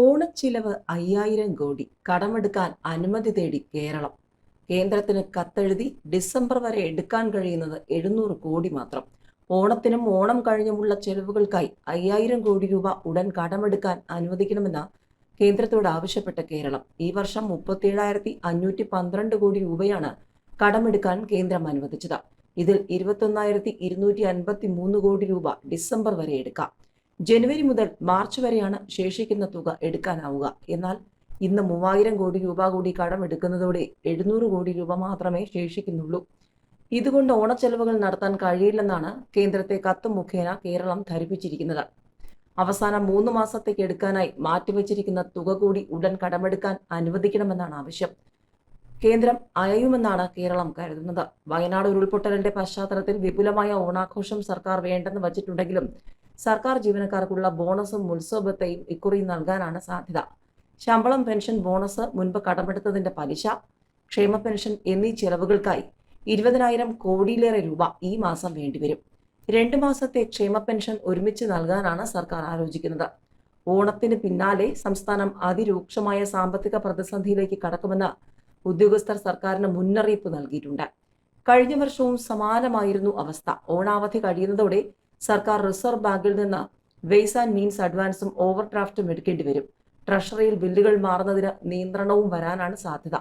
ഓണച്ചിലവ് അയ്യായിരം കോടി. കടമെടുക്കാൻ അനുമതി തേടി കേരളം. കേന്ദ്രത്തിന് കത്തെഴുതി ഡിസംബർ വരെ എടുക്കാൻ കഴിയുന്നത് എഴുന്നൂറ് കോടി മാത്രം. ഓണത്തിനും ഓണം കഴിഞ്ഞുമുള്ള ചെലവുകൾക്കായി അയ്യായിരം കോടി രൂപ ഉടൻ കടമെടുക്കാൻ അനുവദിക്കണമെന്ന കേന്ദ്രത്തോട് ആവശ്യപ്പെട്ട കേരളം. ഈ വർഷം മുപ്പത്തിയേഴായിരത്തി അഞ്ഞൂറ്റി പന്ത്രണ്ട് കോടി രൂപയാണ് കടമെടുക്കാൻ കേന്ദ്രം അനുവദിച്ചത്. ഇതിൽ ഇരുപത്തൊന്നായിരത്തി ഇരുന്നൂറ്റി അൻപത്തി മൂന്ന് കോടി രൂപ ഡിസംബർ വരെ എടുക്കാം. ജനുവരി മുതൽ മാർച്ച് വരെയാണ് ശേഷിക്കുന്ന തുക എടുക്കാനാവുക. എന്നാൽ ഇന്ന് മൂവായിരം കോടി രൂപ കൂടി കടം എടുക്കുന്നതോടെ എഴുന്നൂറ് കോടി രൂപ മാത്രമേ ശേഷിക്കുന്നുള്ളൂ. ഇതുകൊണ്ട് ഓണച്ചെലവുകൾ നടത്താൻ കഴിയില്ലെന്നാണ് കേന്ദ്രത്തെ കത്ത് മുഖേന കേരളം ധരിപ്പിച്ചിരിക്കുന്നത്. അവസാന മൂന്ന് മാസത്തേക്ക് എടുക്കാനായി മാറ്റിവെച്ചിരിക്കുന്ന തുക കൂടി ഉടൻ കടമെടുക്കാൻ അനുവദിക്കണമെന്നാണ് ആവശ്യം. കേന്ദ്രം അയയുമെന്നാണ് കേരളം കരുതുന്നത്. വയനാട് ഉരുൾപൊട്ടലിന്റെ പശ്ചാത്തലത്തിൽ വിപുലമായ ഓണാഘോഷം സർക്കാർ വേണ്ടെന്ന് വച്ചിട്ടുണ്ടെങ്കിലും സർക്കാർ ജീവനക്കാർക്കുള്ള ബോണസും ഉത്സവത്തെയും ഇക്കുറി നൽകാനാണ് സാധ്യത. ശമ്പളം പെൻഷൻ ബോണസ് മുൻപ് കടമെടുത്തതിന്റെ പലിശ ക്ഷേമ പെൻഷൻ എന്നീ ചെലവുകൾക്കായി ഇരുപതിനായിരം കോടിയിലേറെ രൂപ ഈ മാസം വേണ്ടിവരും. രണ്ട് മാസത്തെ ക്ഷേമ പെൻഷൻ ഒരുമിച്ച് നൽകാനാണ് സർക്കാർ ആലോചിക്കുന്നത്. ഓണത്തിന് പിന്നാലെ സംസ്ഥാനം അതിരൂക്ഷമായ സാമ്പത്തിക പ്രതിസന്ധിയിലേക്ക് കടക്കുമെന്ന് ഉദ്യോഗസ്ഥർ സർക്കാരിന് മുന്നറിയിപ്പ് നൽകിയിട്ടുണ്ട്. കഴിഞ്ഞ വർഷവും സമാനമായിരുന്നു അവസ്ഥ. ഓണാവധി കഴിയുന്നതോടെ സർക്കാർ റിസർവ് ബാങ്കിൽ നിന്ന് വെയ്സ് ആൻഡ് മീൻസ് അഡ്വാൻസും ഓവർ ഡ്രാഫ്റ്റും എടുക്കേണ്ടി വരും. ട്രഷറിയിൽ ബില്ലുകൾ മാറുന്നതിന് നിയന്ത്രണവും വരാനാണ് സാധ്യത.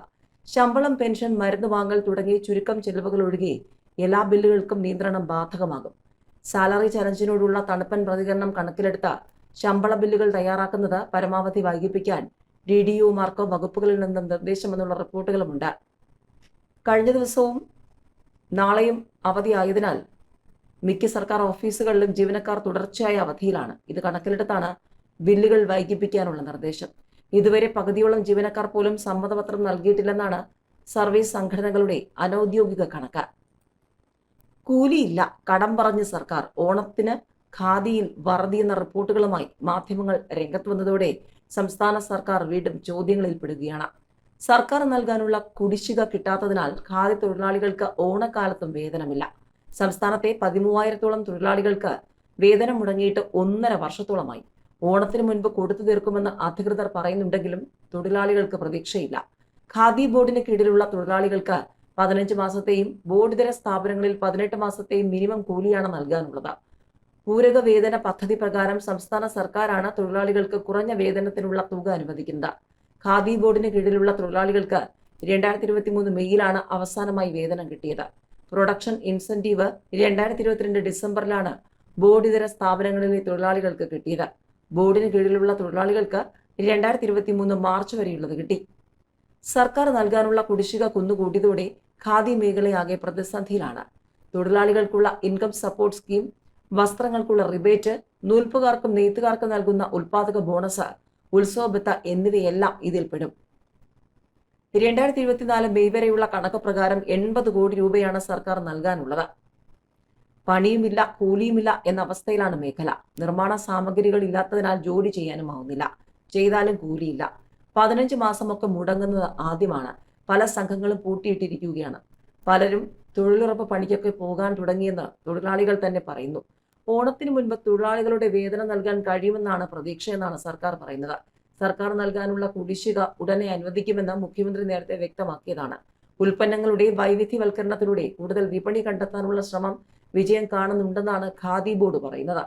ശമ്പളം പെൻഷൻ മരുന്ന് വാങ്ങൽ തുടങ്ങിയ ചുരുക്കം ചെലവുകൾ ഒഴികെ എല്ലാ ബില്ലുകൾക്കും നിയന്ത്രണം ബാധകമാകും. സാലറി ചലഞ്ചിനോടുള്ള തണുപ്പൻ പ്രതികരണം കണക്കിലെടുത്ത ശമ്പള ബില്ലുകൾ തയ്യാറാക്കുന്നത് പരമാവധി വൈകിപ്പിക്കാൻ ഡി ഡി ഒമാർക്കോ വകുപ്പുകളിൽ നിന്നും നിർദ്ദേശമെന്നുള്ള റിപ്പോർട്ടുകളുമുണ്ട്. കഴിഞ്ഞ ദിവസവും നാളെയും അവധിയായതിനാൽ മിക്ക സർക്കാർ ഓഫീസുകളിലും ജീവനക്കാർ തുടർച്ചയായ അവധിയിലാണ്. ഇത് കണക്കിലെടുത്താണ് ബില്ലുകൾ വൈകിപ്പിക്കാനുള്ള നിർദ്ദേശം. ഇതുവരെ പകുതിയോളം ജീവനക്കാർ പോലും സമ്മതപത്രം നൽകിയിട്ടില്ലെന്നാണ് സർവീസ് സംഘടനകളുടെ അനൌദ്യോഗിക കണക്ക്. കൂലിയില്ല കടം പറഞ്ഞ് സർക്കാർ. ഓണത്തിന് ഖാദിയിൽ വറുതി എന്ന റിപ്പോർട്ടുകളുമായി മാധ്യമങ്ങൾ രംഗത്ത് വന്നതോടെ സംസ്ഥാന സർക്കാർ വീണ്ടും ചോദ്യങ്ങളിൽ പെടുകയാണ്. സർക്കാർ നൽകാനുള്ള കുടിശ്ശിക കിട്ടാത്തതിനാൽ ഖാദി തൊഴിലാളികൾക്ക് ഓണക്കാലത്തും വേതനമില്ല. സംസ്ഥാനത്തെ പതിമൂവായിരത്തോളം തൊഴിലാളികൾക്ക് വേതനം മുടങ്ങിയിട്ട് ഒന്നര വർഷത്തോളമായി. ഓണത്തിന് മുൻപ് കൊടുത്തു തീർക്കുമെന്ന് അധികൃതർ പറയുന്നുണ്ടെങ്കിലും തൊഴിലാളികൾക്ക് പ്രതീക്ഷയില്ല. ഖാദി ബോർഡിന് കീഴിലുള്ള തൊഴിലാളികൾക്ക് പതിനഞ്ച് മാസത്തെയും ബോർഡിതര സ്ഥാപനങ്ങളിൽ പതിനെട്ട് മാസത്തെയും മിനിമം കൂലിയാണ് നൽകാനുള്ളത്. പൂരക വേതന പദ്ധതി പ്രകാരം സംസ്ഥാന സർക്കാരാണ് തൊഴിലാളികൾക്ക് കുറഞ്ഞ വേതനത്തിനുള്ള തുക അനുവദിക്കുന്നത്. ഖാദി ബോർഡിന് കീഴിലുള്ള തൊഴിലാളികൾക്ക് രണ്ടായിരത്തി ഇരുപത്തി മൂന്ന് മെയ്യിലാണ് അവസാനമായി വേതനം കിട്ടിയത്. പ്രൊഡക്ഷൻ ഇൻസെന്റീവ് രണ്ടായിരത്തി ഇരുപത്തിരണ്ട് ഡിസംബറിലാണ് ബോർഡ് ഇതര സ്ഥാപനങ്ങളിലെ തൊഴിലാളികൾക്ക് കിട്ടിയത്. ബോർഡിന് കീഴിലുള്ള തൊഴിലാളികൾക്ക് രണ്ടായിരത്തി ഇരുപത്തി മൂന്ന് മാർച്ച് വരെയുള്ളത് കിട്ടി. സർക്കാർ നൽകാനുള്ള കുടിശ്ശിക കുന്നുകൂട്ടിയതോടെ ഖാദി മേഖലയാകെ പ്രതിസന്ധിയിലാണ്. തൊഴിലാളികൾക്കുള്ള ഇൻകം സപ്പോർട്ട് സ്കീം വസ്ത്രങ്ങൾക്കുള്ള റിബേറ്റ് നൂൽപ്പുകാർക്കും നെയ്ത്തുകാർക്കും നൽകുന്ന ഉൽപാദക ബോണസ് ഉത്സവബത്ത എന്നിവയെല്ലാം ഇതിൽപ്പെടും. രണ്ടായിരത്തി ഇരുപത്തിനാല് മെയ് വരെയുള്ള കണക്ക് പ്രകാരം എൺപത് കോടി രൂപയാണ് സർക്കാർ നൽകാനുള്ളത്. പണിയുമില്ല കൂലിയുമില്ല എന്ന അവസ്ഥയിലാണ് മേഖല. നിർമ്മാണ സാമഗ്രികൾ ഇല്ലാത്തതിനാൽ ജോലി ചെയ്യാനും ആവുന്നില്ല ചെയ്താലും കൂലിയില്ല. പതിനഞ്ച് മാസമൊക്കെ മുടങ്ങുന്നത് ആദ്യമാണ്. പല സംഘങ്ങളും പൂട്ടിയിട്ടിരിക്കുകയാണ്. പലരും തൊഴിലുറപ്പ് പണിക്കൊക്കെ പോകാൻ തുടങ്ങിയെന്ന് തൊഴിലാളികൾ തന്നെ പറയുന്നു. ഓണത്തിന് മുൻപ് തൊഴിലാളികളുടെ വേതനം നൽകാൻ കഴിയുമെന്നാണ് പ്രതീക്ഷയെന്നാണ് സർക്കാർ പറയുന്നത്. സർക്കാർ നൽകാനുള്ള കുടിശ്ശിക ഉടനെ അനുവദിക്കുമെന്ന് മുഖ്യമന്ത്രി നേരത്തെ വ്യക്തമാക്കിയതാണ്. ഉൽപ്പന്നങ്ങളുടെ വൈവിധ്യവൽക്കരണത്തിലൂടെ കൂടുതൽ വിപണി കണ്ടെത്താനുള്ള ശ്രമം വിജയം കാണുന്നുണ്ടെന്നാണ് ഖാദി ബോർഡ് പറയുന്നത്.